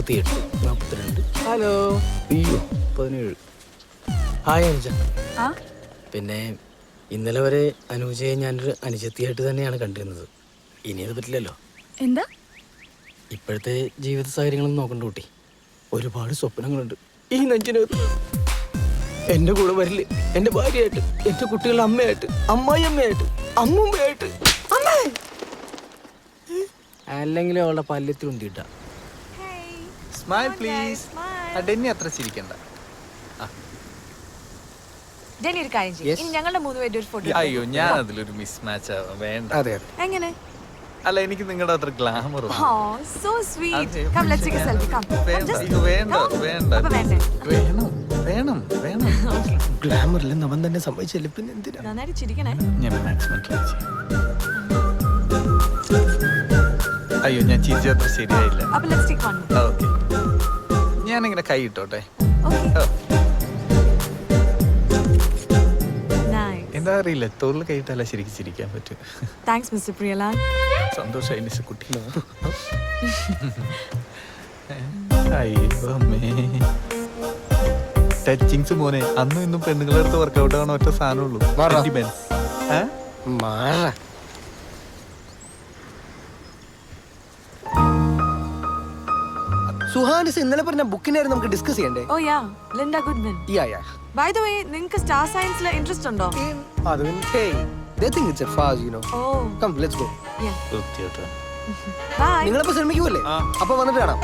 മുപ്പത്തി എട്ട് നാൽപ്പത്തിരണ്ട് ഹലോ. അയ്യോ പതിനേഴ്. ഹായ് അനുജ. ആ? പിന്നെ ഇന്നലെ വരെ അനുജയെ ഞാനൊരു അനുജത്തിയായിട്ട് തന്നെയാണ് കണ്ടിരുന്നത്. ഇനി അത് പറ്റില്ലല്ലോ. എന്താ? ഇപ്പോഴത്തെ ജീവിത സാഹചര്യങ്ങളൊന്നും നോക്കണ്ട കൂട്ടി. ഒരുപാട് സ്വപ്നങ്ങളുണ്ട്. ഈ നെഞ്ചിനകത്ത്. എന്റെ കൂടെ വരില്ലേ? എന്റെ ഭാര്യയായിട്ട് എന്റെ കുട്ടികളുടെ അമ്മയായിട്ട് അമ്മായി അമ്മയായിട്ട് അമ്മുമ്മയായിട്ട് അല്ലെങ്കിലും അല്ലെങ്കിൽ അവളുടെ പല്ലത്തിൽ ഉന്തിയിട്ട സ്മൈൽ പ്ലീസ് ഡെന്നി അത്ര ചിരിക്കണ്ട. ഡെനി ഒരു കാര്യം ചെയ്യ്. ഇനി ഞങ്ങളുടെ മൂന്ന് പേരുടെ ഒരു ഫോട്ടോ അയ്യോ ഞാൻ അതിലൊരു മിസ് മാച്ച് ആവാം വേണ്ട. അതെ അതെ. എങ്ങനെ? അല്ല എനിക്ക് നിങ്ങളുടെ അത്ര glamour oh so sweet come let's take a selfie come വേണ്ട. വേണ്ട വേണം വേണം വേണം. ഗ്ലാമറിൽ അവൻ തന്നെ പിന്നെ എന്തിനാ? നന്നായിട്ട് ചിരിക്കണേ. ഞാൻ മാക്സിമം ട്രൈ ചെയ്യാം. അയ്യോ ഞാൻ ചിരിച്ച അത്ര ശരിയായില്ല. അപ്പൊ ലെറ്റ്സ് ടേക്ക് വൺ ഓക്കെ ഞാനിങ്ങനെ കൈ ഇട്ടോട്ടെ ഓക്കേ നൈസ് എന്താ അറിയില്ല തോളിൽ കൈയിട്ടല്ല ശരിക്കും ചിരിക്കാൻ പറ്റും. താങ്ക്സ് മിസ്റ്റർ പ്രിയലാൽ സന്തോഷമായി കുട്ടി ടച്ചിങ്സ് മോനെ അന്നും ഇന്നും പെണ്ണുങ്ങളെടുത്ത് വർക്ക്ഔട്ട് വർക്കൗട്ട് ആവണ ഒറ്റ സാധനമുള്ളൂ സുഹാനിസ് ഇന്നലെ പറഞ്ഞ ബുക്കിനായിരുന്നു നമുക്ക് ഡിസ്കസ് ചെയ്യണ്ടേ? ഓ ya Linda Goodman ya ya by the way നിങ്ങൾക്ക് സ്റ്റാർ സയൻസിൽ ഇൻട്രസ്റ്റ് ഉണ്ടോ? അത് hey they think it's a farce you know oh come let's go ya theatre bye നിങ്ങളപ്പോ ശ്രമിക്കുമല്ലേ പോല്ലേ അപ്പൊ വന്നിട്ട് കാണാം.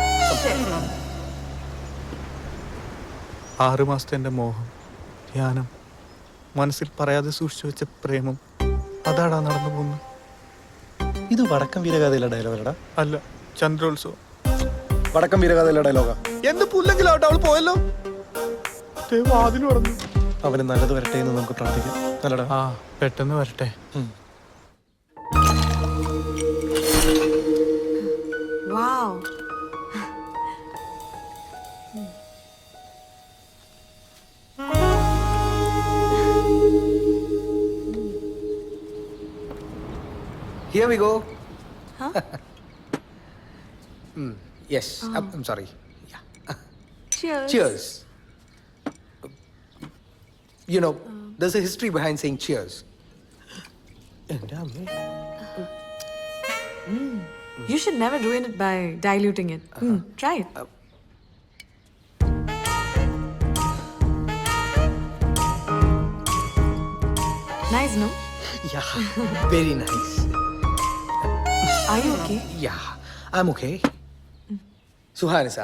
ആറ് മാസത്തെ എന്റെ മോഹം ധ്യാനം മനസ്സിൽ പറയാതെ സൂക്ഷിച്ചു വെച്ച പ്രേമം അതാടാ നടന്നു പോകുന്നത്? ഇത് വടക്കം വീരഗാഥയിലെ ഡയലോഗല്ലടാ അല്ല ചന്ദ്രോത്സവം. വടക്കം വീരകഥയിലെ ഡയലോഗാ എന്ത് പുല്ലെങ്കിലാവട്ടെ അവൾ പോയല്ലോ. ദേ വാതിൽ പറഞ്ഞു അവന് നല്ലത് വരട്ടെ എന്ന് നമുക്ക് പ്രാർത്ഥിക്കാം. നല്ലടാ ആ പെട്ടെന്ന് വരട്ടെ. Here we go. Huh? We Go Huh? Yes I'm sorry Cheers. cheers you know there's a history behind saying cheers എൻ്റെ അമ്മേ You should never ruin it by diluting it. Mm, try it. Nice, no? yeah very nice Are you okay? yeah i'm okay സുഹാനിസ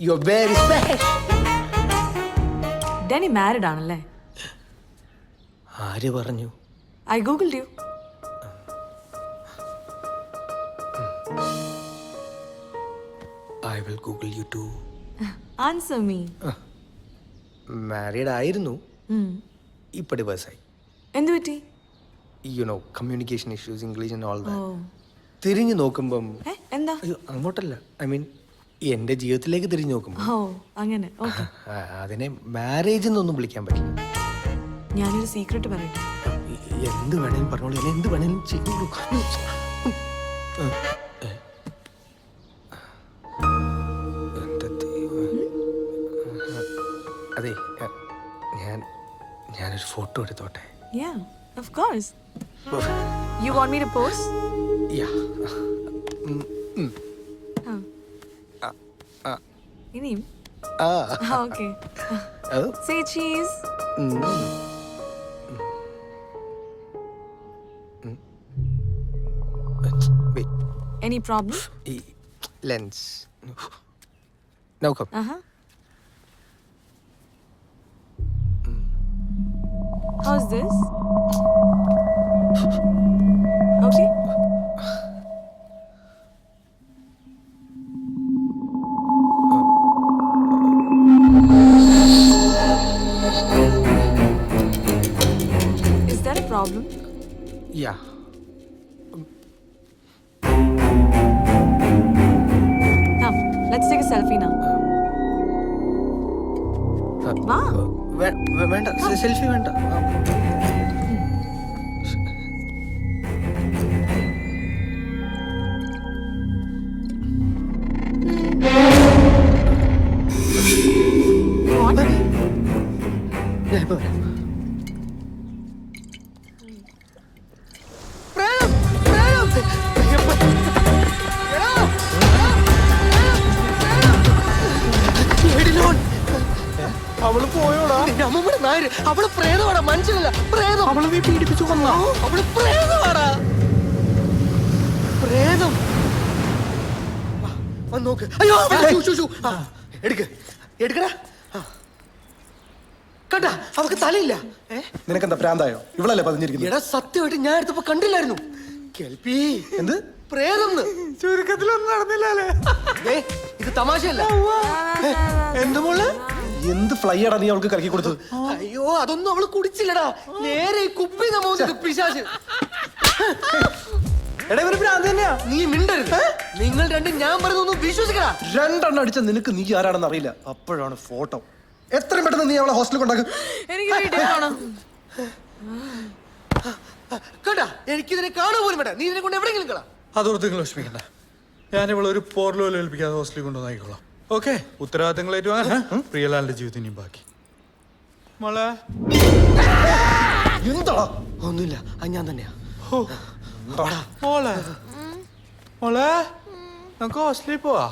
you're very special. Denny married ആണല്ലേ? ആര് പറഞ്ഞു? I googled you I will google you to answer me married ആയിരുന്നു. ഇപ്പൊ ഡിവേഴ്സായി എന്തു പറ്റി you know communication issues English and all oh. തിരിഞ്ഞു നോക്കുമ്പം എന്താ? അയ്യോ അങ്ങോട്ടല്ല. ഐ മീൻ എന്റെ ജീവിതത്തിലേക്ക് തിരിഞ്ഞു നോക്കുമ്പോ. ഓ അങ്ങനെ. ഓക്കെ. ആ, അതിനെ മാരേജ് എന്നൊന്നും വിളിക്കാൻ പറ്റില്ല. ഞാനൊരു സീക്രട്ട് പറയട്ടെ? എന്ത് വേണേലും പറഞ്ഞോളൂ. എന്നെ എന്ത് വേണേലും ചെയ്തോളൂ. ദൈവമേ. അതെ എ, ഞാൻ ഞാനൊരു ഫോട്ടോ എടുത്തോട്ടെ? Yeah of course U Want me to post ya ഇനിയും ആ ഓക്കെ ഓ, സേ ചീസ് ഉം. Wait, എനി പ്രോബ്ലം ഈ ലെൻസ് നോക്കാം Uh-huh. How's this? വേ- വേണ്ട സെൽഫി വേണ്ട അവൾ പോയോടാ. അമ്മൂമ്മയുടെ നായര്. അവൾ പ്രേതമാടാ മനുഷ്യനല്ല. പ്രേതം. അവൾ നീ പീഡിപ്പിച്ചു കൊന്ന? അവൾ പ്രേതമാടാ പ്രേതം. വന്ന് നോക്ക്. അയ്യോ എടുക്ക്. എടുക്കടാ. കണ്ടാ അവക്ക് തലയില്ല. നിനക്കെന്താ പ്രാന്തായോ? ഇവളല്ലേ പതിഞ്ഞിരിക്കുന്നത്? എടാ സത്യമായിട്ട് ഞാൻ എടുത്തപ്പോ കണ്ടില്ലായിരുന്നു. കേൾപ്പി. എന്ത്? പ്രേതം ചുരുക്കത്തിലൊന്നും നടന്നില്ലേ ഇത് തമാശയല്ല. എന്ത് മോൾ? എന്ത് ഫ്ലൈ ആടാ നീ അവൾക്ക് കറക്കി കൊടുത്തത്? അയ്യോ അതൊന്നും അവൾ കുടിച്ചില്ലടാ. നേരെ ഈ കുപ്പി നമ്മ പിശാച്. എടാ ഇവർ ഭ്രാന്ത് തന്നെയാ? നീ മിണ്ടരുത്. നിങ്ങൾ രണ്ടും ഞാൻ പറയുന്നൊന്നും വിശ്വസിക്കടാ. രണ്ടെണ്ണം അടിച്ച നിനക്ക് നീ ആരാണെന്ന് അറിയില്ല. അപ്പോഴാണ് ഫോട്ടോ എത്രയും പെട്ടെന്ന് നീ അവളെ ഹോസ്റ്റലിൽ കൊണ്ടാക്കും. എനിക്ക് കേട്ടാ? എനിക്കിതിനെ കാണാൻ പോലും വേണ്ട. നീ ഇതിനെ കൊണ്ട് എവിടെയെങ്കിലും കളാ അതോർത്ത് നിങ്ങൾ വിഷമിക്കണ്ട. ഞാൻ ഇവളെ ഒരു പോർലോലും ഏൽപ്പിക്കാതെ ഹോസ്റ്റലിൽ കൊണ്ടുവന്നായിക്കോളാം. ഓക്കെ ഉത്തരവാദിത്തങ്ങൾ ഏറ്റവും പ്രിയലാലിന്റെ ജീവിതം ഇനിയും ബാക്കി. മോളെ. എന്താ ഒന്നുമില്ല അത് ഞാൻ തന്നെയാ. ഹോ. മോളെ. മോളെ നമുക്ക് ഹോസ്റ്റലിൽ പോവാ.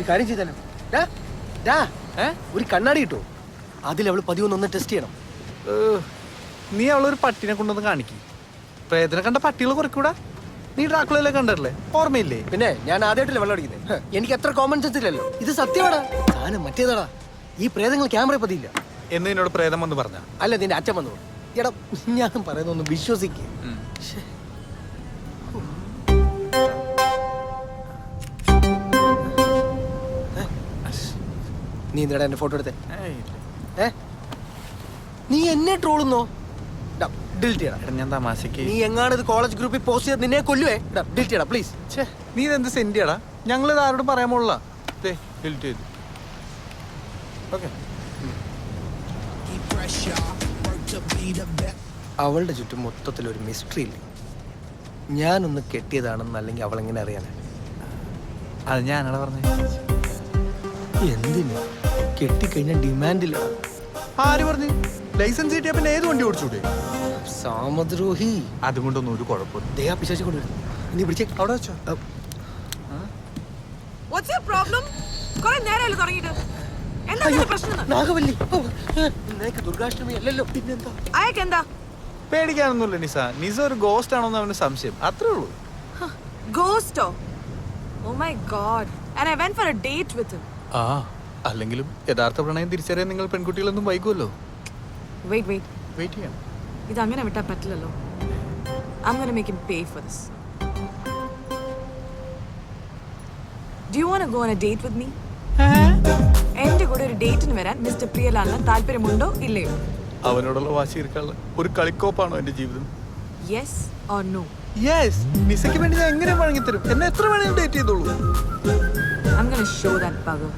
ഒരു കാര്യം ചെയ്താലോ ഡാ, ഡാ, ഏ? ഒരു കണ്ണാടി കിട്ടുമോ അതിൽ അവൾ പതിവൊന്നൊന്ന് ടെസ്റ്റ് ചെയ്യണം. നീ അവളൊരു പട്ടിനെ കൊണ്ടുവന്ന് കാണിക്കി. പ്രേതനെ കണ്ട പട്ടികൾ കുറയ്ക്കൂടാ? നീ ഡ്രാക്കുളയിലെ കണ്ടല്ലേ ഓർമ്മയില്ലേ? പിന്നെ ഞാൻ ആദ്യമായിട്ടല്ലേ വെള്ളം അടിക്കുന്നത് എനിക്ക് എത്ര കോമൺ സെൻസ് ഇല്ലല്ലോ. ഇത് സത്യമാടാ. സാധനം മറ്റേതാടാ. ഈ പ്രേതങ്ങൾ ക്യാമറ പതിയില്ല. എന്ന് എന്നോട് പ്രേതം വന്ന് പറഞ്ഞ? അല്ല നിന്റെ അച്ഛൻ വന്നു. എടാ ഞാൻ പറയുന്നൊന്ന് വിശ്വസിക്കുക നീ എന്തിനാ എന്റെ ഫോട്ടോ എടുത്തേ? ഏ? നീ എന്നെ ട്രോളുന്നോ ഡിലീറ്റ് ചെയ്യണം എടാ ഞാൻ തമാശക്ക്. നീ എങ്ങാണ് ഇത് കോളേജ് ഗ്രൂപ്പിൽ പോസ്റ്റ് ചെയ്ത് നിന്നെ കൊല്ലുവേ. ഡിലീറ്റ് ചെയ്യണം പ്ലീസ് നീ ഇതെന്ത് സെന്റിയാടാ ഞങ്ങൾ ഇത് ആരോടും പറയാൻ പോലുള്ള ഡിലീറ്റ് ചെയ്തു ഓക്കെ. അവളുടെ ചുറ്റും മൊത്തത്തിൽ ഒരു മിസ്റ്ററി ഇല്ലേ? ഞാനൊന്ന് കെട്ടിയതാണെന്ന് അല്ലെങ്കിൽ അവൾ എങ്ങനെ അറിയാനാ? അത് ഞാനാണ് പറഞ്ഞത് എന്തിന്? കെട്ടിക്കഴിഞ്ഞാൽ ഡിമാൻഡില്ല ആര് പറഞ്ഞു? ലൈസൻസ് കിട്ടിയ പിന്നെ ഏത് വണ്ടി ഓടിച്ചൂടെ? സാമദ്രോഹി. അതുകൊണ്ടൊന്നും ഒരു കുഴപ്പമില്ല. ദയാ പിശാശി കൊണ്ടുവരുന്നു നീ പിടിച്ചേ അവിടെ വെച്ചോ. വാട്ട്സ് യുവർ പ്രോബ്ലം കുറെ നേരമല്ലേ തുടങ്ങിയിട്ട്. എന്താ പ്രശ്നം നാഗവല്ലി. നിനക്ക് ദുർഗാഷ്ടമി അല്ലല്ലോ. പിന്നെന്താ? പേടിക്കാനൊന്നുമില്ല നിസ. നിസ ഒരു ഗോസ്റ്റ് ആണോന്ന് അവന് സംശയം. അത്രേ ഉള്ളൂ. ഗോസ്റ്റോ ഓ? My god and I went for a date with him ആ. അല്ലെങ്കിലും യഥാർത്ഥ പ്രണയം തിരിച്ചറിയാൻ നിങ്ങൾ പെൺകുട്ടികളൊന്നും വൈകുമല്ലോ വെയിറ്റ് വെയിറ്റ് വെയിറ്റ് ചെയ്യാം. ഇത് അങ്ങനെ വിട്ടാൽ പറ്റില്ലല്ലോ. I'm gonna make him pay for this. Do you want to go on a date with me? എന്റെ കൂടെ ഒരു ഡേറ്റിന് വരാൻ മിസ്റ്റർ പ്രിയലാലിന് താല്പര്യമുണ്ടോ? ഇല്ലയോ? അവനോടുള്ള വാശി തീർക്കാനുള്ള ഒരു കളിക്കോപ്പാണോ എന്റെ ജീവിതം? യെസ് ഓർ നോ യെസ് നിസയ്ക്ക് വേണ്ടി ഞാൻ എങ്ങനെ വഴങ്ങിത്തരും? എന്നെ എത്ര വേണമെങ്കിലും ഡേറ്റ് ചെയ്തോളൂ. അങ്ങനെ ഷോ ദാറ്റ് bugger.